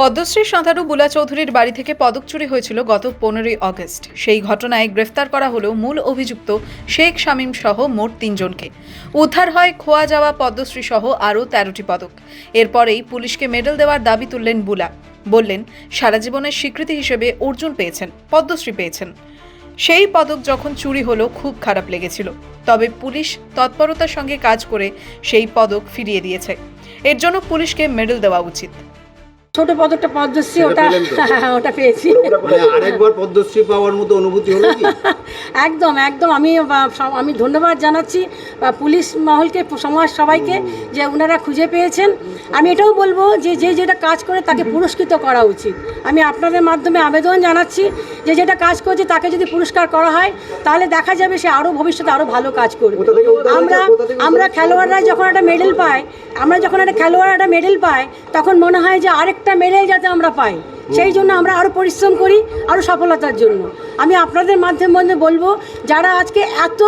পদ্মশ্রী সাঁতারু বুলা চৌধুরীর বাড়ি থেকে পদক চুরি হয়েছিল গত পনেরোই অগস্ট। সেই ঘটনায় গ্রেফতার করা হলো মূল অভিযুক্ত শেখ শামীম সহ মোট তিনজনকে। উদ্ধার হয় খোয়া যাওয়া পদ্মশ্রী সহ আরও তেরোটি পদক। এরপরেই পুলিশকে মেডেল দেওয়ার দাবি তুললেন বুলা। বললেন, সারা জীবনের স্বীকৃতি হিসেবে অর্জুন পেয়েছেন, পদ্মশ্রী পেয়েছেন। সেই পদক যখন চুরি হলো খুব খারাপ লেগেছিল। তবে পুলিশ তৎপরতার সঙ্গে কাজ করে সেই পদক ফিরিয়ে দিয়েছে। এর জন্য পুলিশকে মেডেল দেওয়া উচিত। ছোট পদকটা পদ্মশ্রী ওটা হ্যাঁ ওটা পেয়েছি। মানে আরেকবার পদ্মশ্রী পাওয়ার মতো অনুভূতি হলো একদম একদম। আমি আমি ধন্যবাদ জানাচ্ছি পুলিশ মহলকে সমাজ সবাইকে যে ওনারা খুঁজে পেয়েছেন। আমি এটাও বলব যে যে যেটা কাজ করে তাকে পুরস্কৃত করা উচিত। আমি আপনাদের মাধ্যমে আবেদন জানাচ্ছি যে যেটা কাজ করছে তাকে যদি পুরস্কার করা হয় তাহলে দেখা যাবে সে আরও ভবিষ্যতে আরও ভালো কাজ করবে। আমরা আমরা খেলোয়াড়রা যখন একটা মেডেল পাই আমরা যখন একটা খেলোয়াড় একটা মেডেল পাই তখন মনে হয় যে আরেকটা মেডেল যাতে আমরা পাই। সেই জন্য আমরা আরও পরিশ্রম করি আরও সফলতার জন্য। আমি আপনাদের মাধ্যমে বলব, যারা আজকে এত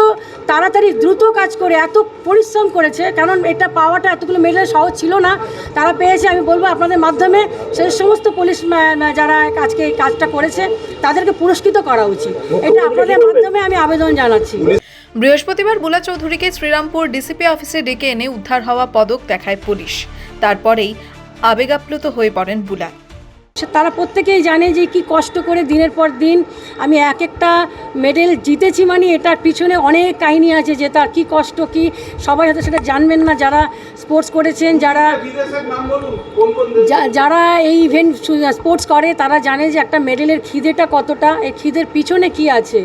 তাড়াতাড়ি দ্রুত কাজ করে, এত পরিশ্রম করেছে, কারণ এটা পাওয়াটা এতগুলো মেডেল সহজ ছিল না, তারা পেয়েছে। আমি বলব আপনাদের মাধ্যমে সেই সমস্ত পুলিশ যারা আজকে এই কাজটা করেছে, তাদেরকে পুরস্কৃত করা উচিত। এটা আপনাদের মাধ্যমে আমি আবেদন জানাচ্ছি। বৃহস্পতিবার বুলা চৌধুরীকে শ্রীরামপুর ডিসিপি অফিসে ডেকে এনে উদ্ধার হওয়া পদক দেখায় পুলিশ। তারপরেই আবেগাপ্লুত হয়ে পড়েন বুলা তারা প্রত্যেকেই জানে যে কি কষ্ট করে দিনের পর দিন আমি এক একটা মেডেল জিতেছি মানে এটার পিছনে অনেক কাহিনী আছে যে তার কি কষ্ট, কি সবাই হয়তো সেটা জানবেন না যারা স্পোর্টস করেছেন, যারা যারা এই ইভেন্ট স্পোর্টস করে, তারা জানে যে একটা মেডেলের খিদেটা কতটা, এই খিদের পিছনে কি আছে।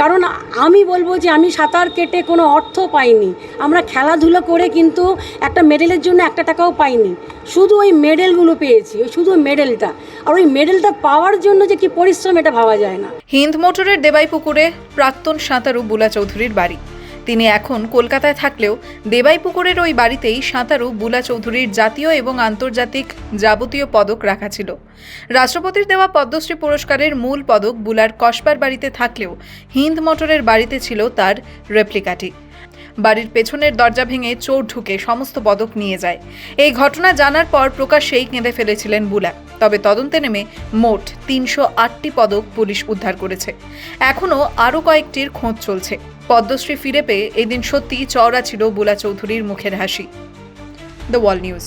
কারণ আমি বলব যে আমি সাঁতার কেটে কোনো অর্থ পাইনি। আমরা খেলাধুলো করে কিন্তু একটা মেডেলের জন্য একটা টাকাও পাইনি। শুধু ওই মেডেলগুলো পেয়েছি, ওই শুধু মেডেলটা। আর ওই মেডেলটা পাওয়ার জন্য যে কি পরিশ্রম, এটা ভাবা যায় না। হিন্দ মোটরের দেবাইপুকুরে প্রাক্তন সাঁতারু বুলা চৌধুরীর বাড়ি। তিনি এখন কলকাতায় থাকলেও দেবাইপুকুরের ওই বাড়িতেই সাঁতারু বুলা চৌধুরীর জাতীয় এবং আন্তর্জাতিক যাবতীয় পদক রাখা ছিল। রাষ্ট্রপতির দেওয়া পদ্মশ্রী পুরস্কারের মূল পদক বুলার কসবার বাড়িতে থাকলেও হিন্দ মোটরের বাড়িতে ছিল তার রেপ্লিকাটি। বাড়ির পেছনের দরজা ভেঙে চোর ঢুকে সমস্ত পদক নিয়ে যায়। এই ঘটনা জানার পর প্রকাশ্যেই কেঁদে ফেলেছিলেন বুলা। তবে তদন্তে নেমে মোট তিনশো আটটি পদক পুলিশ উদ্ধার করেছে। এখনও আরও কয়েকটির খোঁজ চলছে। পদ্মশ্রী ফিরে পেয়ে এদিন সত্যি চওড়া ছিল বুলা চৌধুরীর মুখের হাসি। The wall news